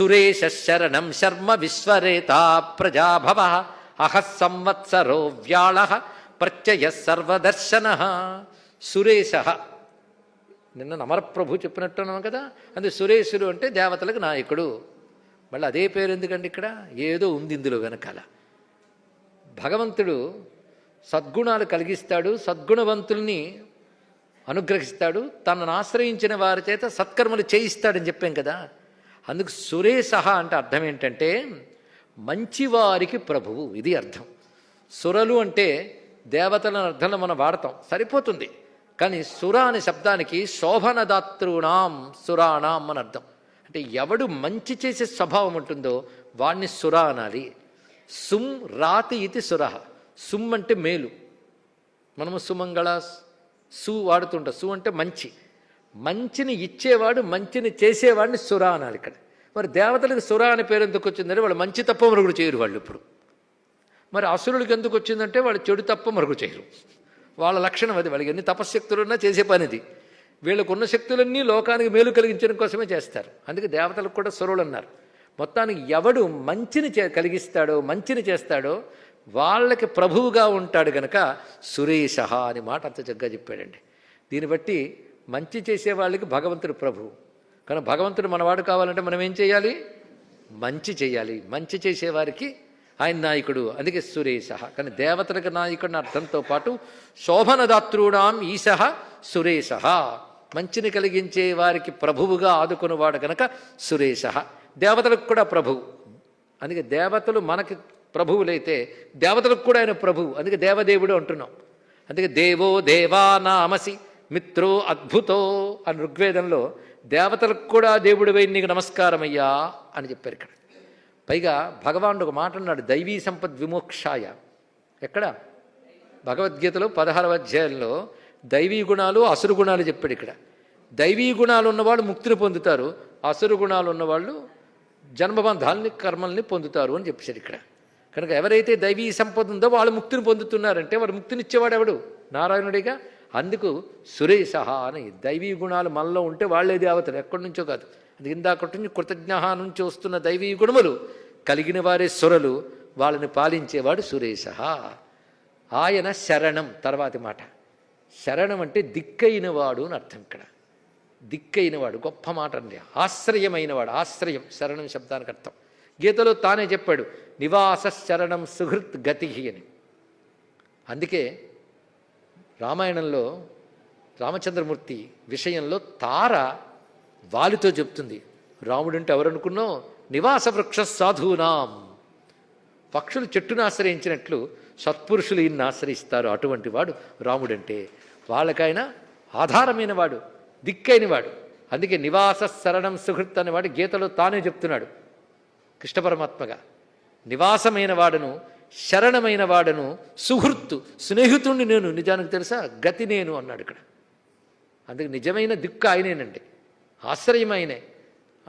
సురేశరణం శర్మ విశ్వరేత ప్రజాభవ. అహ సంవత్సరో వ్యాళ ప్రత్యయ సర్వదర్శన. సురేశ. నిన్న నమరప్రభు చెప్పినట్టున్నాం కదా అందుకే సురేశుడు అంటే దేవతలకు నాయకుడు. మళ్ళీ అదే పేరు ఎందుకండి ఇక్కడ? ఏదో ఉంది ఇందులో వెనకాల. భగవంతుడు సద్గుణాలు కలిగిస్తాడు సద్గుణవంతుల్ని అనుగ్రహిస్తాడు తనను ఆశ్రయించిన వారి చేత సత్కర్మలు చేయిస్తాడని చెప్పాం కదా. అందుకు సురేశహ అంటే అర్థం ఏంటంటే మంచివారికి ప్రభువు ఇది అర్థం. సురలు అంటే దేవతల అర్థంలో మనం వాడతాం సరిపోతుంది. కానీ సుర అనే శబ్దానికి శోభనదాతృణాం సురాణాం అని అర్థం. అంటే ఎవడు మంచి చేసే స్వభావం ఉంటుందో వాణ్ణి సుర అనాలి. సుమ్ రాతి ఇది సుర. సుమ్ అంటే మేలు. మనము సుమంగళ సు వాడుతుంటాం. సు అంటే మంచి. మంచిని ఇచ్చేవాడు మంచిని చేసేవాడిని సుర అనాలి ఇక్కడ. మరి దేవతలకు సుర అనే పేరు ఎందుకు వచ్చిందంటే వాళ్ళు మంచి తప్ప మరుగుడు చేయరు వాళ్ళు ఇప్పుడు. మరి అసురులకు ఎందుకు వచ్చిందంటే వాళ్ళు చెడు తప్ప మరుగు చేయరు. వాళ్ళ లక్షణం అది వాళ్ళకి ఎన్ని తపశక్తులు ఉన్నా చేసే పనిది వీళ్ళకున్న వీళ్ళకు ఉన్న శక్తులన్నీ లోకానికి మేలు కలిగించడం కోసమే చేస్తారు. అందుకే దేవతలకు కూడా సురులు అన్నారు. మొత్తానికి ఎవడు మంచిని చే కలిగిస్తాడో మంచిని చేస్తాడో వాళ్ళకి ప్రభువుగా ఉంటాడు గనక సురేశ అని మాట అంత చక్కగా చెప్పాడండి. దీన్ని బట్టి మంచి చేసే వాళ్ళకి భగవంతుడు ప్రభువు కానీ భగవంతుడు మనవాడు కావాలంటే మనం ఏం చేయాలి? మంచి చేయాలి. మంచి చేసేవారికి ఆయన నాయకుడు. అందుకే సురేశ. కానీ దేవతలకు నాయకుడిని అర్థంతో పాటు శోభనదాతృడాం ఈశ సురేశ. మంచిని కలిగించే వారికి ప్రభువుగా ఆదుకునేవాడు కనుక సురేశ. దేవతలకు కూడా ప్రభువు అందుకే దేవతలు మనకి ప్రభువులైతే దేవతలకు కూడా ఆయన ప్రభువు అందుకే దేవదేవుడు అంటున్నాం. అందుకే దేవో దేవా నామసి. మిత్రో అద్భుతో అని ఋగ్వేదంలో దేవతలకు కూడా దేవుడు వేయి నీకు నమస్కారమయ్యా అని చెప్పారు ఇక్కడ. పైగా భగవానుడు ఒక మాట అన్నాడు దైవీ సంపద్ విమోక్షాయ. ఎక్కడ? భగవద్గీతలో పదహారవ అధ్యాయంలో దైవీ గుణాలు అసురు గుణాలు చెప్పాడు ఇక్కడ. దైవీ గుణాలు ఉన్నవాళ్ళు ముక్తిని పొందుతారు అసురు గుణాలు ఉన్నవాళ్ళు జన్మబంధాలని కర్మల్ని పొందుతారు అని చెప్పాడు ఇక్కడ. కనుక ఎవరైతే దైవీ సంపద ఉందో వాళ్ళు ముక్తిని పొందుతున్నారంటే వాడు ముక్తినిచ్చేవాడు ఎవడు? నారాయణుడిగా? అందుకు సురేశ అని దైవీ గుణాలు మనలో ఉంటే వాళ్ళే దేవతలు ఎక్కడి నుంచో కాదు. అది ఇందాకటి నుంచి కృతజ్ఞ నుంచి వస్తున్న దైవీ గుణములు. కలిగిన వారే సురలు వాళ్ళని పాలించేవాడు సురేశ. ఆయన శరణం తర్వాతి మాట. శరణం అంటే దిక్కైన వాడు అని అర్థం ఇక్కడ. దిక్కైనవాడు గొప్ప మాట అండి. ఆశ్రయమైనవాడు ఆశ్రయం శరణం శబ్దానికి అర్థం. గీతలో తానే చెప్పాడు నివాస శరణం సుహృత్ గతి అని. అందుకే రామాయణంలో రామచంద్రమూర్తి విషయంలో తార వాలితో చెప్తుంది. రాముడంటే ఎవరనుకున్నావు? నివాస వృక్ష సాధూనాం పక్షులు చెట్టును ఆశ్రయించినట్లు సత్పురుషులు ఈయన్ని ఆశ్రయిస్తారు. అటువంటి వాడు రాముడంటే వాళ్ళకైనా ఆధారమైన వాడు దిక్కైన వాడు. అందుకే నివాస శరణం సుహృత్ అనేవాడు గీతలో తానే చెప్తున్నాడు. కృష్ణ పరమాత్మగా నివాసమైన వాడును శరణమైన వాడను సుహృత్తు స్నేహితుణ్ణి నేను నిజానికి తెలుసా? గతి నేను అన్నాడు ఇక్కడ. అందుకే నిజమైన దిక్కు ఆయనేనండి. ఆశ్రయం ఆయనే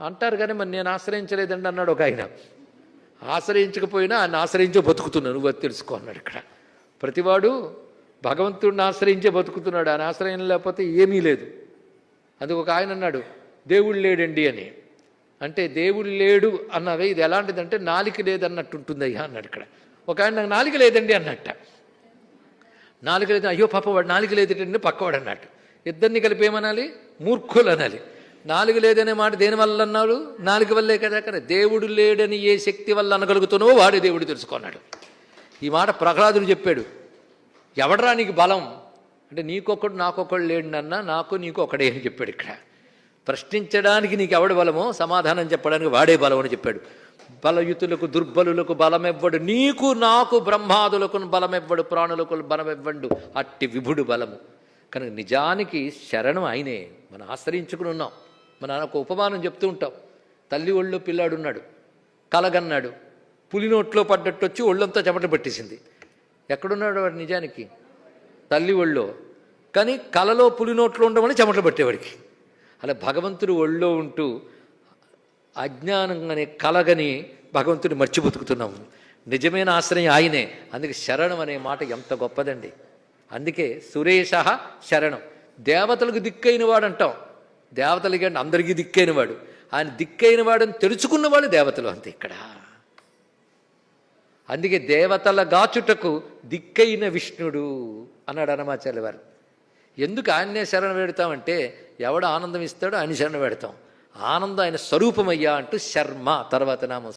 అంటారు కానీ మరి నేను ఆశ్రయించలేదండి అన్నాడు ఒక ఆయన. ఆశ్రయించకపోయినా ఆయన ఆశ్రయించే బతుకుతున్నాను నువ్వు తెలుసుకో అన్నాడు ఇక్కడ. ప్రతివాడు భగవంతుడిని ఆశ్రయించే బతుకుతున్నాడు. ఆయన ఆశ్రయం లేకపోతే ఏమీ లేదు. అందుకు ఒక ఆయన అన్నాడు దేవుడు లేడండి అని. అంటే దేవుడు లేడు అన్నవే ఇది ఎలాంటిదంటే నాలిక లేదన్నట్టు ఉంటుంది అయ్యా అన్నాడు ఇక్కడ. ఒక ఆయన నాకు నాలిక లేదండి అన్నట్ట. నాలుక లేదు అయ్యో పాప వాడు నాలుగు లేదండి పక్కవాడు అన్నట్టు. ఇద్దరిని కలిపి ఏమనాలి? మూర్ఖులు అనాలి. నాలుగు లేదనే మాట దేని వల్ల అన్నాడు? నాలుగు వల్లే కదా కదా దేవుడు లేడని ఏ శక్తి వల్ల అనగలుగుతున్నావో వాడే దేవుడు తెలుసుకున్నాడు. ఈ మాట ప్రహ్లాదుడు చెప్పాడు. ఎవడరా నీకు బలం? అంటే నీకొకడు నాకొకడు లేడన్నా నాకు నీకు ఒకడే అని చెప్పాడు ఇక్కడ. ప్రశ్నించడానికి నీకు ఎవడు బలమో సమాధానం చెప్పడానికి వాడే బలం అని చెప్పాడు. బలయుతులకు దుర్బలులకు బలమెవ్వడు. నీకు నాకు బ్రహ్మాదులకు బలమెవ్వడు. ప్రాణులకు బలమెవ్వడు. అట్టి విభుడు బలము. కనుక నిజానికి శరణం ఆయనే. మనం ఆశ్రయించుకుని ఉన్నాం. మన ఒక ఉపమానం చెప్తూ ఉంటాం. తల్లి ఒళ్ళు పిల్లాడున్నాడు. కలగన్నాడు. పులి నోట్లో పడ్డట్టు వచ్చి ఒళ్ళంతా చెమట పట్టేసింది. ఎక్కడున్నాడు వాడు నిజానికి? తల్లి ఒళ్ళో. కానీ కలలో పులి నోట్లో ఉండమని చెమటలు పట్టేవాడికి. అలా భగవంతుడు ఒళ్ళో ఉంటూ అజ్ఞానం అనే కలగని భగవంతుని మర్చి బతుకుతున్నాము. నిజమైన ఆశ్రయం ఆయనే. అందుకే శరణం అనే మాట ఎంత గొప్పదండి. అందుకే సురేష శరణం. దేవతలకు దిక్కైన వాడు అంటాం దేవతలకి అంటే అందరికీ దిక్కైన వాడు ఆయన దిక్కైన వాడని తెలుసుకున్న వాళ్ళు దేవతలు అంతే ఇక్కడ. అందుకే దేవతల గాచుటకు దిక్కైన విష్ణుడు అన్నాడు అనమాచార్య వారు. ఎందుకు ఆయన్నే శరణ పెడతామంటే ఎవడు ఆనందం ఇస్తాడో ఆయన శరణ పెడతాం ఆనందం ఆయన స్వరూపమయ్యా అంటూ శర్మ తర్వాత నామం